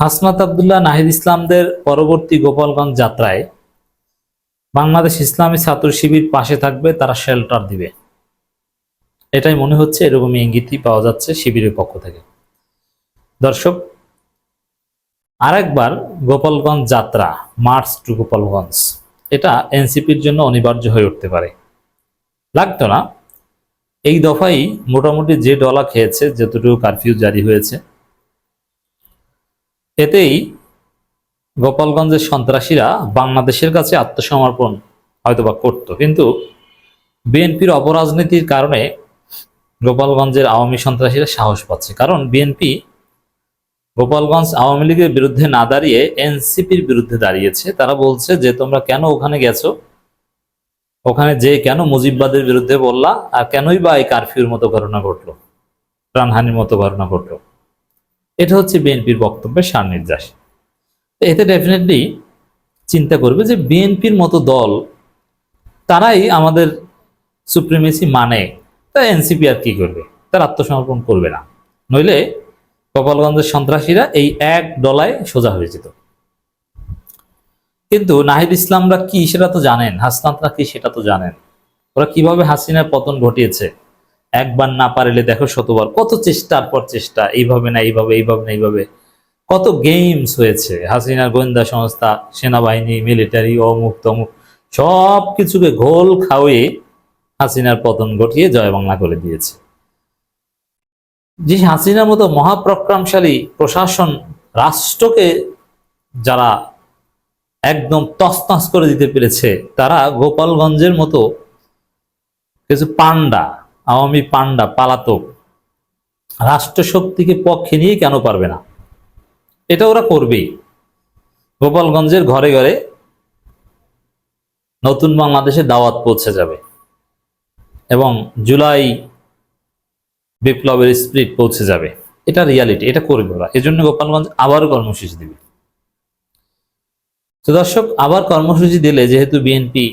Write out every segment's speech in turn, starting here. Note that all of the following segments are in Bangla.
হাসনাত আবদুল্লাহ নাহিদ ইসলামদের পরবর্তী গোপালগঞ্জ যাত্রায় বাংলাদেশ ইসলামী ছাত্র শিবির পাশে থাকবে, তারা শেল্টার দিবে। এটাই মনে হচ্ছে, এরকমই ইঙ্গিতই পাওয়া যাচ্ছে শিবিরের পক্ষ থেকে। দর্শক, আরেকবার গোপালগঞ্জ যাত্রা, মার্চ টু গোপালগঞ্জ। এটা এনসিপির জন্য অনিবার্য হয়ে উঠতে পারে। লাগতো না। এই দফাই মোটামুটি যে ডলা খেয়েছে, যতটুকু কারফিউ জারি হয়েছে এতেই গোপালগঞ্জের সন্ত্রাসীরা বাংলাদেশের কাছে আত্মসমর্পণ হয়তোবা করত। কিন্তু বিএনপির অপরাজনীতির কারণে গোপালগঞ্জের আওয়ামী সন্ত্রাসীরা সাহস পাচ্ছে। কারণ বিএনপি গোপালগঞ্জ আওয়ামী লীগের বিরুদ্ধে না দাঁড়িয়ে এনসিপির বিরুদ্ধে দাঁড়িয়েছে। তারা বলছে যে, তোমরা কেন ওখানে গেছো? ওখানে যে কেন মুজিববাদের বিরুদ্ধে বললা? আর কেনই বা এই কারফিউর মতো ঘটনা ঘটলো? প্রাণহানির মতো ঘটনা ঘটলো? এটা হচ্ছে বিএনপির বক্তব্যের সার নির্যাস এতে ডেফিনেটলি চিন্তা করবে যে বিএনপির মতো দল তারাই আমাদের সুপ্রিমেসি মানে। তা এনসিপি আর কি করবে? তার আত্মসমর্পণ করবে না। নইলে গোপালগঞ্জের সন্ত্রাসীরা এই এক ডলায় সোজা হয়ে যেত। কিন্তু নাহিদ ইসলামরা কি সেটা তো জানেন, হাসনাতরা কি সেটা তো জানেন। ওরা কীভাবে হাসিনার পতন ঘটিয়েছে? একবার না পারলে দেখো শতবার, কত চেষ্টার পর চেষ্টা, এইভাবে না, এইভাবে এইভাবে না, এইভাবে। কত গেমস হয়েছে, হাসিনার গোয়েন্দা সংস্থা, সেনাবাহিনী মিলিটারি অমুক তমুক সব কিছুকে ঘোল খাওয়িয়ে হাসিনার পতন ঘটিয়ে জয় বাংলা করে দিয়েছে। যে হাসিনার মতো মহাপ্রক্রমশালী প্রশাসন রাষ্ট্রকে যারা একদম তসতস করে দিতে পেরেছে, তারা গোপালগঞ্জের মতো কিছু পান্ডা আওয়ামী পান্ডা পালাতক, রাষ্ট্রশক্তিকে পক্ষে নিয়ে কেন পারবে না? এটা ওরা করবেই। গোপালগঞ্জের ঘরে ঘরে নতুন বাংলাদেশে দাওয়াত পৌঁছে যাবে এবং জুলাই বিপ্লবের স্পিরিট পৌঁছে যাবে। এটা রিয়ালিটি, এটা করবে ওরা। এজন্য গোপালগঞ্জ আবারও কর্মসূচি দিবে। তো দর্শক, আবার কর্মসূচি দিলে যেহেতু বিএনপি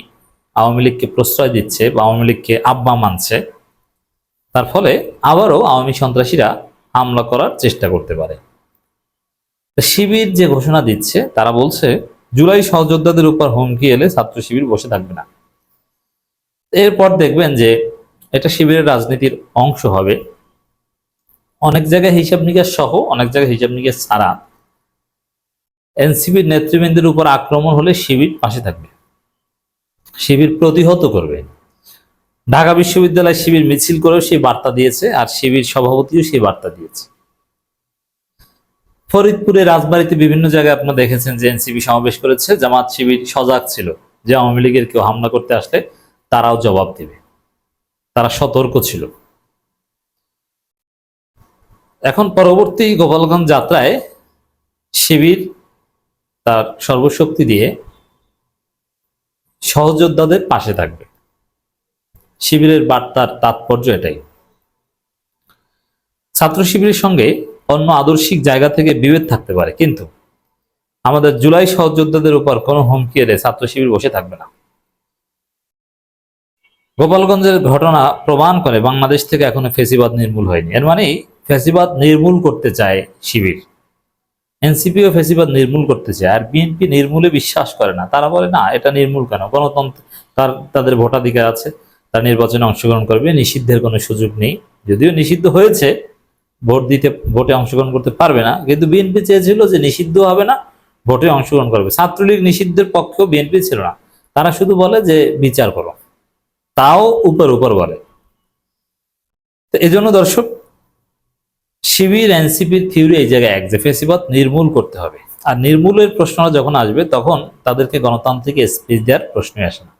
আওয়ামী লীগকে প্রশ্রয় দিচ্ছে বা আওয়ামী লীগকে আব্বা মানছে তার ফলে আবারও আওয়ামী সন্ত্রাসীরা হামলা করার চেষ্টা করতে পারে। শিবির যে ঘোষণা দিচ্ছে, তারা বলছে, জুলাই সহযোদ্ধাদের উপর হুমকি এলে ছাত্র শিবির বসে থাকবে না। এরপর দেখবেন যে এটা শিবিরের রাজনীতির অংশ হবে। অনেক জায়গায় হিসাব নিকাশ সহ অনেক জায়গায় হিসাব নিকাশ ছাড়া। এনসিপির নেতৃবৃন্দের উপর আক্রমণ হলে শিবির পাশে থাকবে। শিবির প্রতিহত করবে। ঢাকা বিশ্ববিদ্যালয় শিবির মিছিল করেও সেই বার্তা দিয়েছে আর শিবির সভাপতিও সেই বার্তা দিয়েছে। ফরিদপুরে রাজবাড়িতে বিভিন্ন জায়গায় আপনারা দেখেছেন যে এনসিপি সমাবেশ করেছে, জামাত শিবির সজাগ ছিল যে আওয়ামী লীগের কেউ হামলা করতে আসলে তারাও জবাব দেবে। তারা সতর্ক ছিল। এখন পরবর্তী গোপালগঞ্জ যাত্রায় শিবির তার সর্বশক্তি দিয়ে সহযোদ্ধাদের পাশে থাকবে। শিবিরের বার্তার তাৎপর্য এটাই। ছাত্র শিবিরের সঙ্গে অন্য আদর্শিক জায়গা থেকে বিভেদ থাকতে পারে, কিন্তু আমাদের জুলাই সহযোদ্ধাদের উপর কোনো হুমকি এলে ছাত্র শিবির বসে থাকবে না। গোপালগঞ্জের ঘটনা প্রমাণ করে বাংলাদেশ থেকে এখনও ফেসিবাদ নির্মূল হয়নি। এর মানে ফেসিবাদ নির্মূল করতে চায় শিবির। এনসিপিও ফেসিবাদ নির্মূল করতে চায়, আর বিএনপি নির্মূলে বিশ্বাস করে না। তারা বলে, না, এটা নির্মূল কেন? গণতন্ত্র, তার, তাদের ভোটাধিকার আছে। তারা নির্বাচনে অংশগ্রহণ করবে, নিষিদ্ধের কোনো সুযোগ নেই। যদিও নিষিদ্ধ হয়েছে, ভোট দিতে, ভোটে অংশগ্রহণ করতে পারবে না, কিন্তু বিএনপি চেয়েছিল যে নিষিদ্ধ হবে না, ভোটে অংশগ্রহণ করবে। ছাত্রলীগ নিষিদ্ধের পক্ষেও বিএনপি ছিল না। তারা শুধু বলে যে বিচার করো। তাও উপর উপর বলে। তো এই জন্য দর্শক, শিবির, এনসিপির থিওরি এই জায়গায় এক যে নির্মূল করতে হবে। আর নির্মূলের প্রশ্নটা যখন আসবে, তখন তাদেরকে গণতান্ত্রিক স্পিচ দেওয়ার প্রশ্নই আসে না।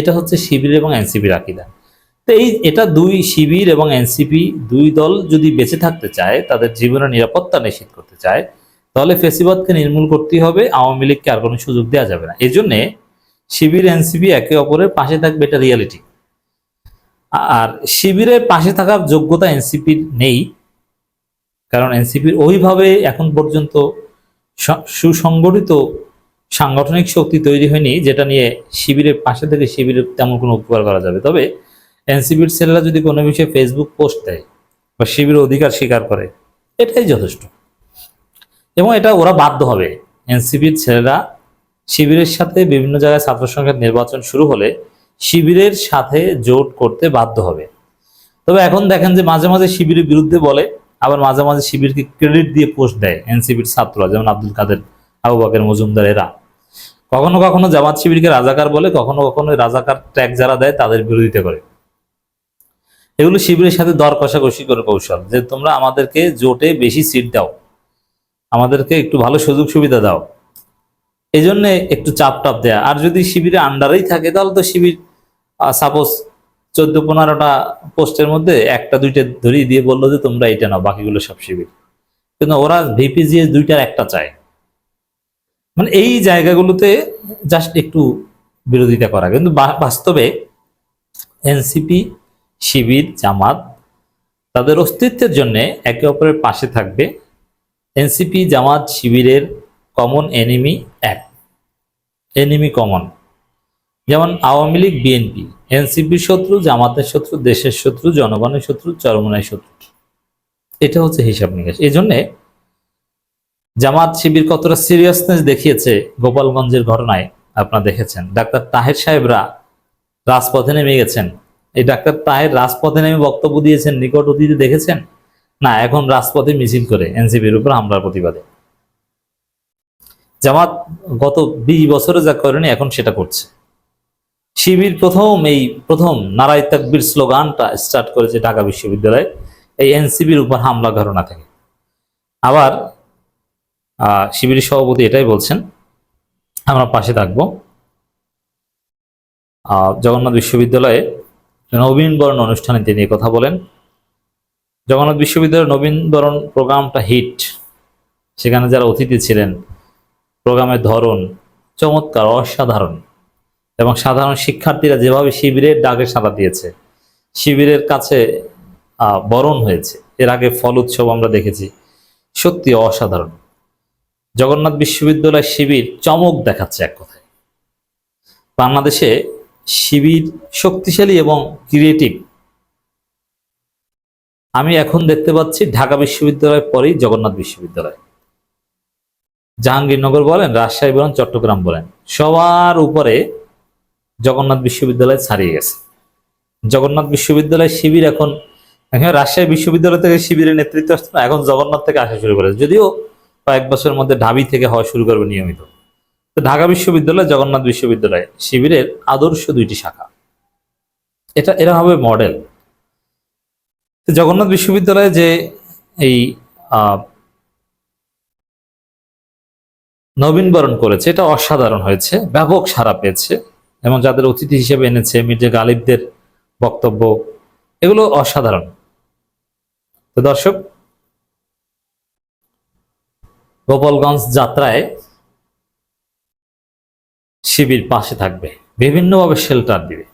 এটা হচ্ছে শিবির এবং এনসিপির আকিদা। তো এই, এটা দুই শিবির এবং এনসিপি দুই দল যদি বেঁচে থাকতে চায়, তাদের জীবনের নিরাপত্তা নিশ্চিত করতে চায়, তাহলে ফেসিবাদকে নির্মূল করতেই হবে, আওয়ামী লীগকে আর কোনো সুযোগ দেওয়া যাবে না। এই জন্যে শিবির, এনসিপি একে অপরের পাশে থাকবে, এটা রিয়ালিটি। আর শিবিরের পাশে থাকার যোগ্যতা এনসিপির নেই, কারণ এনসিপির ওইভাবে এখন পর্যন্ত সুসংগঠিত সাংগঠনিক শক্তি তৈরি হয়নি, যেটা নিয়ে শিবিরের পাশে থেকে শিবিরের তেমন কোনো উপকার করা যাবে। তবে এনসিবির ছেলেরা যদি কোনো বিষয়ে ফেসবুক পোস্ট দেয় বা শিবির অধিকার স্বীকার করে, এটাই যথেষ্ট। এবং এটা ওরা বাধ্য হবে। এনসিপির ছেলেরা শিবিরের সাথে বিভিন্ন জায়গায় ছাত্র সংসদ নির্বাচন শুরু হলে শিবিরের সাথে জোট করতে বাধ্য হবে। তবে এখন দেখেন যে মাঝে মাঝে শিবিরের বিরুদ্ধে বলে, আবার মাঝে মাঝে শিবিরকে ক্রেডিট দিয়ে পোস্ট দেয় এনসিপির ছাত্ররা, যেমন আব্দুল কাদের আবু বাকের মজুমদার এরা কখনো কখনো জামাত শিবিরকে রাজাকার বলে, কখনো কখনো রাজাকার ট্যাগ যারা দেয়, তাদের বিরোধিতা করে। এগুলো শিবিরের সাথে দর কষাকষি করে কৌশল, যে তোমরা আমাদেরকে জোটে বেশি সিট দাও, আমাদেরকে একটু ভালো সুযোগ সুবিধা দাও। এই জন্যে একটু চাপ টাপ দেয়া। আর যদি শিবিরে আন্ডারেই থাকে, তাহলে তো শিবির সাপোজ চোদ্দ পনেরোটা পোস্টের মধ্যে একটা, দুইটা ধরিয়ে দিয়ে বলল যে তোমরা এটা নাও, বাকিগুলো সব শিবির। কিন্তু ওরা ভিপিজিএস দুইটার একটা চায়। মানে এই জায়গাগুলোতে জাস্ট একটু বিরোধিতা করা। কিন্তু বাস্তবে এনসিপি, শিবির, জামাত তাদের অস্তিত্বের জন্য একে অপরের পাশে থাকবে। এনসিপি, জামাত, শিবিরের কমন এনিমি এক। এনিমি কমন যেমন আওয়ামী লীগ, বিএনপি। এনসিপির শত্রু, জামাতের শত্রু, দেশের শত্রু, জনগণের শত্রু, চরমনায় শত্রু। এটা হচ্ছে হিসাব নিকাশ। এই জন্যে জামাত শিবির কতটা সিরিয়াসনেস দেখিয়েছে গোপালগঞ্জের ঘটনায় আপনারা দেখেছেন। ডাক্তার তাহের সাহেবরা রাজপথে নেমে গেছেন। এই ডাক্তার তাহের রাজপথে নেমে বক্তব্য দিয়েছেন, নিকট অতীতে দেখেছেন? না, এখন রাজপথে মিছিল করে এনসিপির উপর হামলার প্রতিবাদে। জামাত গত বিশ বছরে যা করেনি, এখন সেটা করছে। শিবির প্রথম এই প্রথম নারাই তাকবির স্লোগানটা স্টার্ট করেছে ঢাকা বিশ্ববিদ্যালয়ে, এই এনসিবির উপর হামলা ঘটনা থেকে। আবার শিবিরের সভাপতি এটাই বলছেন। আমরা পাশে থাকব। জগন্নাথ বিশ্ববিদ্যালয়ে নবীনবরণ অনুষ্ঠানে তিনি কথা বলেন। জগন্নাথ বিশ্ববিদ্যালয়ের নবীনবরণ প্রোগ্রামটা হিট। সেখানে যারা অতিথি ছিলেন, প্রোগ্রামের ধরন চমৎকার, অসাধারণ। এবং সাধারণ শিক্ষার্থীরা যেভাবে শিবিরের ডাকে সাড়া দিয়েছে, শিবিরের কাছে বরণ হয়েছে। এর আগে ফল উৎসব আমরা দেখেছি। সত্যি অসাধারণ। জগন্নাথ বিশ্ববিদ্যালয় শিবির চমক দেখাচ্ছে এক কথায়। বাংলাদেশে শিবির শক্তিশালী এবং ক্রিয়েটিভ আমি এখন দেখতে পাচ্ছি ঢাকা বিশ্ববিদ্যালয়ের পরেই জগন্নাথ বিশ্ববিদ্যালয়। জাহাঙ্গীরনগর বলেন, রাজশাহী বলেন, চট্টগ্রাম বলেন, সবার উপরে জগন্নাথ বিশ্ববিদ্যালয় ছাড়িয়ে গেছে। জগন্নাথ বিশ্ববিদ্যালয় শিবির এখন এখন রাজশাহী বিশ্ববিদ্যালয় থেকে শিবিরের নেতৃত্ব আসছে না, এখন জগন্নাথ থেকে আসা শুরু করেছে। যদিও কয়েক বছরের মধ্যে ঢাবি থেকে হওয়া শুরু করবে নিয়মিত। তো ঢাকা বিশ্ববিদ্যালয়, জগন্নাথ বিশ্ববিদ্যালয় শিবিরের আদর্শ দুইটি শাখা। এটা, এরা হবে মডেল। জগন্নাথ বিশ্ববিদ্যালয়ে যে এই নবীনবরণ করেছে, এটা অসাধারণ হয়েছে, ব্যাপক সাড়া পেয়েছে, এবং যাদের অতিথি হিসেবে এনেছে, মির্জা গালিবদের বক্তব্য, এগুলো অসাধারণ। তো দর্শক গোপালগঞ্জ যাত্রায় শিবির পাশে থাকবে। বিভিন্নভাবে শেল্টার দিবে।